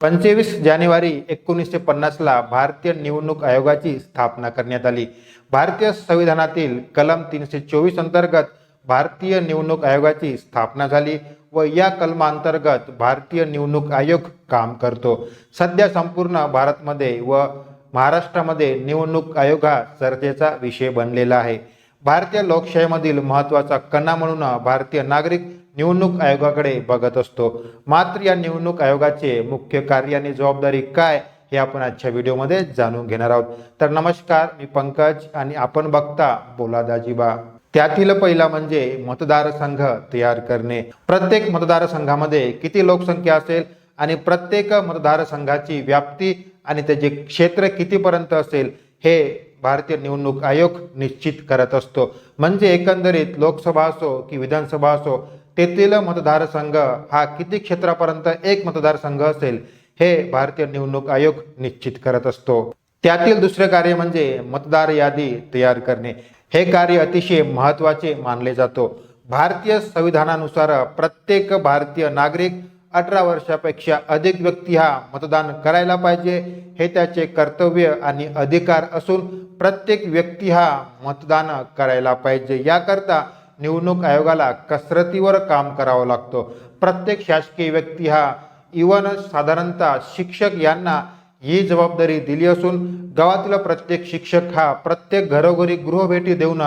पंचवीस जानेवारी एकोणीसशे पन्नासला भारतीय निवडणूक आयोगाची स्थापना करण्यात आली. भारतीय संविधानातील कलम तीनशे चोवीस अंतर्गत भारतीय निवडणूक आयोगाची स्थापना झाली व या कलमांतर्गत भारतीय निवडणूक आयोग काम करतो. सध्या संपूर्ण भारतमध्ये व महाराष्ट्रामध्ये निवडणूक आयोग हा चर्चेचा विषय बनलेला आहे. भारतीय लोकशाहीमधील महत्त्वाचा कणा म्हणून भारतीय नागरिक निवडणूक आयोगाकडे बघत असतो. मात्र या निवडणूक आयोगाचे मुख्य कार्य आणि जबाबदारी काय हे आपण आजच्या व्हिडिओमध्ये जाणून घेणार आहोत. तर नमस्कार मी पंकज आणि आपण बघता बोला दाजीबा. त्यातील पहिला म्हणजे मतदारसंघ तयार करणे. प्रत्येक मतदारसंघामध्ये किती लोकसंख्या असेल आणि प्रत्येक मतदारसंघाची व्याप्ती आणि त्याचे क्षेत्र कितीपर्यंत असेल हे भारतीय निवडणूक आयोग निश्चित करत असतो. म्हणजे एकंदरीत लोकसभा असो की विधानसभा असो तेथील मतदारसंघ हा किती क्षेत्रापर्यंत एक मतदारसंघ असेल हे भारतीय निवडणूक आयोग निश्चित करत असतो. त्यातील दुसरे कार्य म्हणजे मतदार यादी तयार करणे. हे कार्य अतिशय महत्त्वाचे मानले जातो. भारतीय संविधानानुसार प्रत्येक भारतीय नागरिक अठरा वर्षापेक्षा अधिक व्यक्ती हा मतदान करायला पाहिजे हे त्याचे कर्तव्य आणि अधिकार असून प्रत्येक व्यक्ती हा मतदान करायला पाहिजे. याकरता निवडणूक आयोगाला कसरतीवर काम करावं लागतो. प्रत्येक शासकीय व्यक्ती हा इवन साधारणतः शिक्षक यांना ही जबाबदारी दिली असून गावातील प्रत्येक शिक्षक हा प्रत्येक घरोघरी गृहभेटी देऊन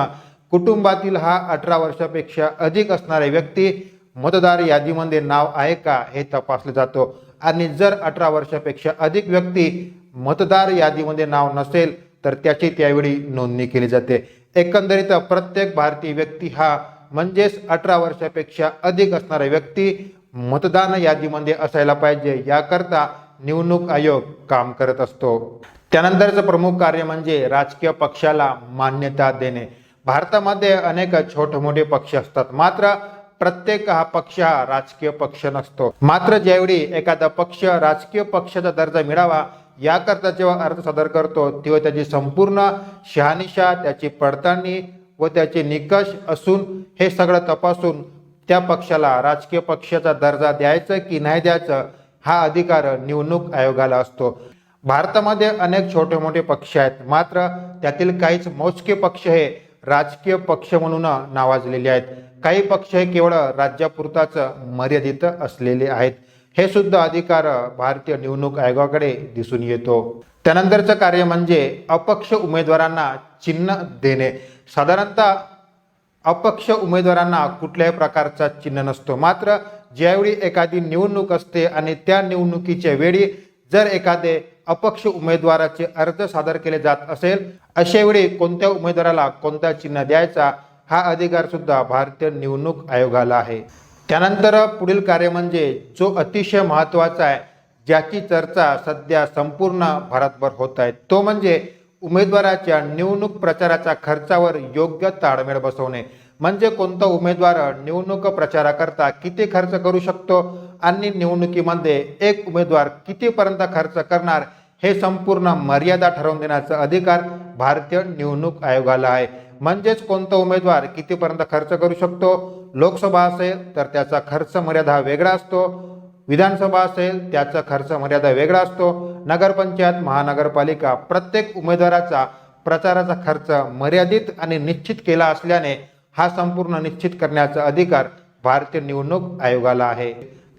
कुटुंबातील हा अठरा वर्षापेक्षा अधिक असणारे व्यक्ती मतदार यादीमध्ये नाव आहे का हे तपासले जातो. आणि जर अठरा वर्षापेक्षा अधिक व्यक्ती मतदार यादीमध्ये नाव नसेल तर त्याची त्यावेळी नोंदणी केली जाते. एकंदरीत प्रत्येक भारतीय व्यक्ती हा म्हणजेच अठरा वर्षापेक्षा अधिक असणारा व्यक्ती मतदान यादीमध्ये असायला पाहिजे. याकरता निवडणूक आयोग काम करत असतो. त्यानंतरचं प्रमुख कार्य म्हणजे राजकीय पक्षाला मान्यता देणे. भारतामध्ये अनेक छोटे मोठे पक्ष असतात. मात्र प्रत्येक हा पक्ष हा राजकीय पक्ष नसतो. मात्र ज्यावेळी एखादा पक्ष राजकीय पक्षाचा दर्जा मिळावा याकरता जेव्हा अर्ज सादर करतो तेव्हा त्याची संपूर्ण शहानिशा त्याची पडताळणी व त्याचे निकष असून हे सगळं तपासून त्या पक्षाला राजकीय पक्षाचा दर्जा द्यायचा की नाही द्यायचं हा अधिकार निवडणूक आयोगाला असतो. भारतामध्ये अनेक छोटे मोठे पक्ष आहेत मात्र त्यातील काहीच मोजके पक्ष हे राजकीय पक्ष म्हणून नावाजलेले आहेत. काही पक्ष हे केवळ राज्यापुरताच मर्यादित असलेले आहेत. हे सुद्धा अधिकार भारतीय निवडणूक आयोगाकडे दिसून येतो. त्यानंतरचं कार्य म्हणजे अपक्ष उमेदवारांना चिन्ह देणे. साधारणतः अपक्ष उमेदवारांना कुठल्याही प्रकारचा चिन्ह नसतो. मात्र ज्यावेळी एखादी निवडणूक असते आणि त्या निवडणुकीच्या वेळी जर एखादे अपक्ष उमेदवाराचे अर्ज सादर केले जात असेल अशा वेळी कोणत्या उमेदवाराला कोणता चिन्ह द्यायचा हा अधिकार सुद्धा भारतीय निवडणूक आयोगाला आहे. त्यानंतर पुढील कार्य म्हणजे जो अतिशय महत्त्वाचा आहे ज्याची चर्चा सध्या संपूर्ण भारतभर होत आहे तो म्हणजे उमेदवाराच्या निवडणूक प्रचाराच्या खर्चावर योग्य ताळमेळ बसवणे. म्हणजे कोणता उमेदवार निवडणूक प्रचाराकरता किती खर्च करू शकतो आणि निवडणुकीमध्ये एक उमेदवार कितीपर्यंत खर्च करणार हे संपूर्ण मर्यादा ठरवून देण्याचा अधिकार भारतीय निवडणूक आयोगाला आहे. म्हणजेच कोणता उमेदवार कितीपर्यंत खर्च करू शकतो लोकसभा असेल तर त्याचा खर्च मर्यादा वेगळा असतो. विधानसभा असेल त्याचा खर्च मर्यादा वेगळा असतो. नगरपंचायत महानगरपालिका प्रत्येक उमेदवाराचा प्रचाराचा खर्च मर्यादित आणि निश्चित केला असल्याने हा संपूर्ण निश्चित करण्याचा अधिकार भारतीय निवडणूक आयोगाला आहे.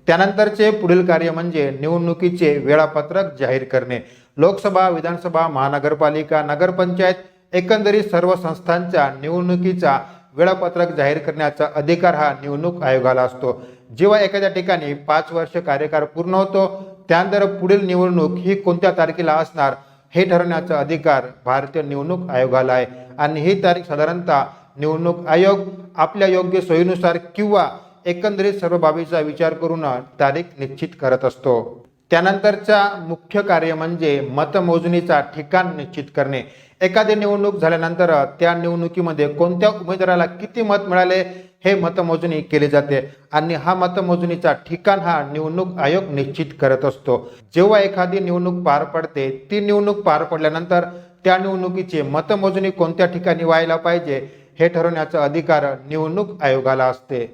त्यानंतरचे पुढील कार्य म्हणजे निवडणुकीचे वेळापत्रक जाहीर करणे. लोकसभा विधानसभा महानगरपालिका नगरपंचायत एकंदरीत सर्व संस्थांच्या निवडणुकीचा वेळापत्रक जाहीर करण्याचा अधिकार हा निवडणूक आयोगाला असतो. जेव्हा एखाद्या ठिकाणी पाच वर्ष कार्यकाळ पूर्ण होतो त्यानंतर पुढील निवडणूक ही कोणत्या तारखेला असणार हे ठरवण्याचा अधिकार भारतीय निवडणूक आयोगाला आहे. आणि ही तारीख साधारणतः निवडणूक आयोग आपल्या योग्य सोयीनुसार किंवा एकंदरीत सर्व बाबीचा विचार करून तारीख निश्चित करत असतो. त्यानंतरचा मुख्य कार्य म्हणजे मतमोजणीचा ठिकाण निश्चित करणे. एखादी निवडणूक झाल्यानंतर त्या निवडणुकीमध्ये कोणत्या उमेदवाराला किती मत मिळाले हे मतमोजणी केली जाते आणि हा मतमोजणीचा ठिकाण हा निवडणूक आयोग निश्चित करत असतो. जेव्हा एखादी निवडणूक पार पडते ती निवडणूक पार पडल्यानंतर त्या निवडणुकीची मतमोजणी कोणत्या ठिकाणी व्हायला पाहिजे हे ठरवण्याचा अधिकार निवडणूक आयोगाला असते.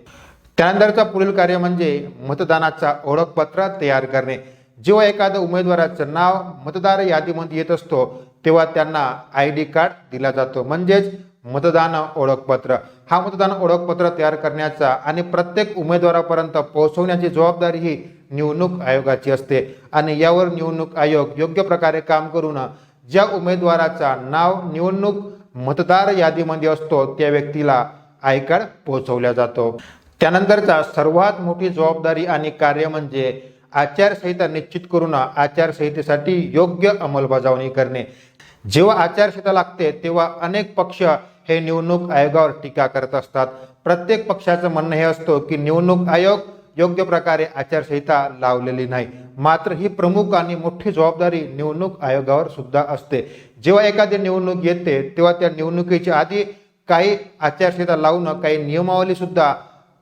त्यानंतरचा पुढील कार्य म्हणजे मतदानाचा ओळखपत्र तयार करणे. जेव्हा एखाद्या उमेदवाराचं नाव मतदार यादीमध्ये येत असतो तेव्हा त्यांना आय डी कार्ड दिला जातो. म्हणजेच मतदान ओळखपत्र. हा मतदान ओळखपत्र तयार करण्याचा आणि प्रत्येक उमेदवारापर्यंत पोहोचवण्याची जबाबदारी ही निवडणूक आयोगाची असते. आणि यावर निवडणूक आयोग योग्य प्रकारे काम करून ज्या उमेदवाराचा नाव निवडणूक मतदार यादीमध्ये असतो त्या व्यक्तीला आय कार्ड पोहोचवल्या जातो. त्यानंतरचा सर्वात मोठी जबाबदारी आणि कार्य म्हणजे आचारसंहिता निश्चित करून आचारसंहितेसाठी योग्य अंमलबजावणी करणे. जेव्हा आचारसंहिता लागते तेव्हा अनेक पक्ष हे निवडणूक आयोगावर टीका करत असतात. प्रत्येक पक्षाचं म्हणणं हे असतं की निवडणूक आयोग योग्य प्रकारे आचारसंहिता लावलेली नाही. मात्र ही प्रमुख आणि मोठी जबाबदारी निवडणूक आयोगावर सुद्धा असते. जेव्हा एखादी निवडणूक येते तेव्हा त्या निवडणुकीच्या आधी काही आचारसंहिता लावणं काही नियमावली सुद्धा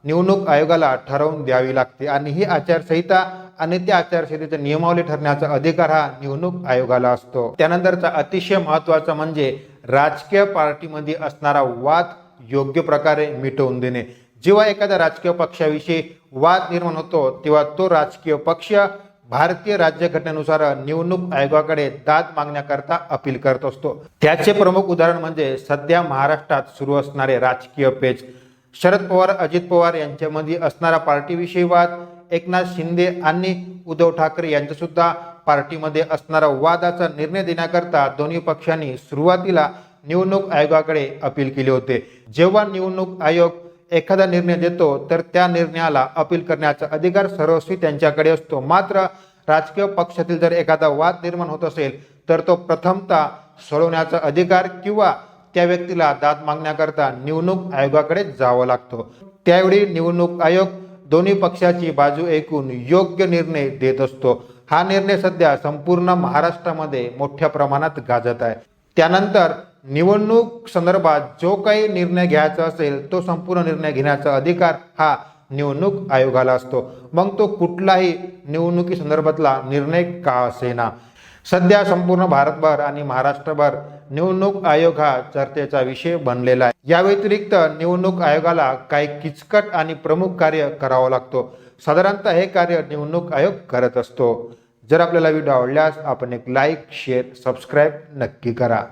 निवडणूक आयोगाला ठरवून द्यावी लागते. आणि ही आचारसंहिता आणि त्या आचारसंहितेचे नियमावली ठरण्याचा अधिकार हा निवडणूक आयोगाला असतो. त्यानंतरचा अतिशय महत्त्वाचा म्हणजे राजकीय पार्टीमध्ये असणारा वाद योग्य प्रकारे मिटवून देणे. जेव्हा एखाद्या राजकीय पक्षाविषयी वाद निर्माण होतो तेव्हा तो राजकीय पक्ष भारतीय राज्यघटनेनुसार निवडणूक आयोगाकडे दाद मागण्याकरता अपील करत असतो. त्याचे प्रमुख उदाहरण म्हणजे सध्या महाराष्ट्रात सुरू असणारे राजकीय पेच. शरद पवार अजित पवार यांच्यामध्ये असणारा पार्टीविषयी वाद एकनाथ शिंदे आणि उद्धव ठाकरे यांच्यासुद्धा पार्टीमध्ये असणारा वादाचा निर्णय देण्याकरता दोन्ही पक्षांनी सुरुवातीला निवडणूक आयोगाकडे अपील केले होते. जेव्हा निवडणूक आयोग एखादा निर्णय देतो तर त्या निर्णयाला अपील करण्याचा अधिकार सर्वस्वी त्यांच्याकडे असतो. मात्र राजकीय पक्षातील जर एखादा वाद निर्माण होत असेल तर तो प्रथमता सोडवण्याचा अधिकार किंवा त्या व्यक्तीला दाद मागण्याकरता निवडणूक आयोगाकडे जावं लागतो. त्यावेळी निवडणूक आयोग दोन्ही पक्षाची बाजू ऐकून योग्य निर्णय देत असतो. हा निर्णय सध्या संपूर्ण महाराष्ट्रामध्ये मोठ्या प्रमाणात गाजत आहे. त्यानंतर निवडणूक संदर्भात जो काही निर्णय घ्यायचा असेल तो संपूर्ण निर्णय घेण्याचा अधिकार हा निवडणूक आयोगाला असतो. मग तो कुठलाही निवडणुकी संदर्भातला निर्णय का असेना? सध्या संपूर्ण भारतभर आणि महाराष्ट्रभर निवडणूक आयोग हा चर्चेचा विषय बनलेला आहे. या व्यतिरिक्त निवडणूक आयोगाला काही किचकट आणि प्रमुख कार्य करावं लागतो. साधारणतः हे कार्य निवडणूक आयोग करत असतो. जर आपल्याला व्हिडिओ आवडल्यास आपण एक लाईक शेअर सबस्क्राईब नक्की करा.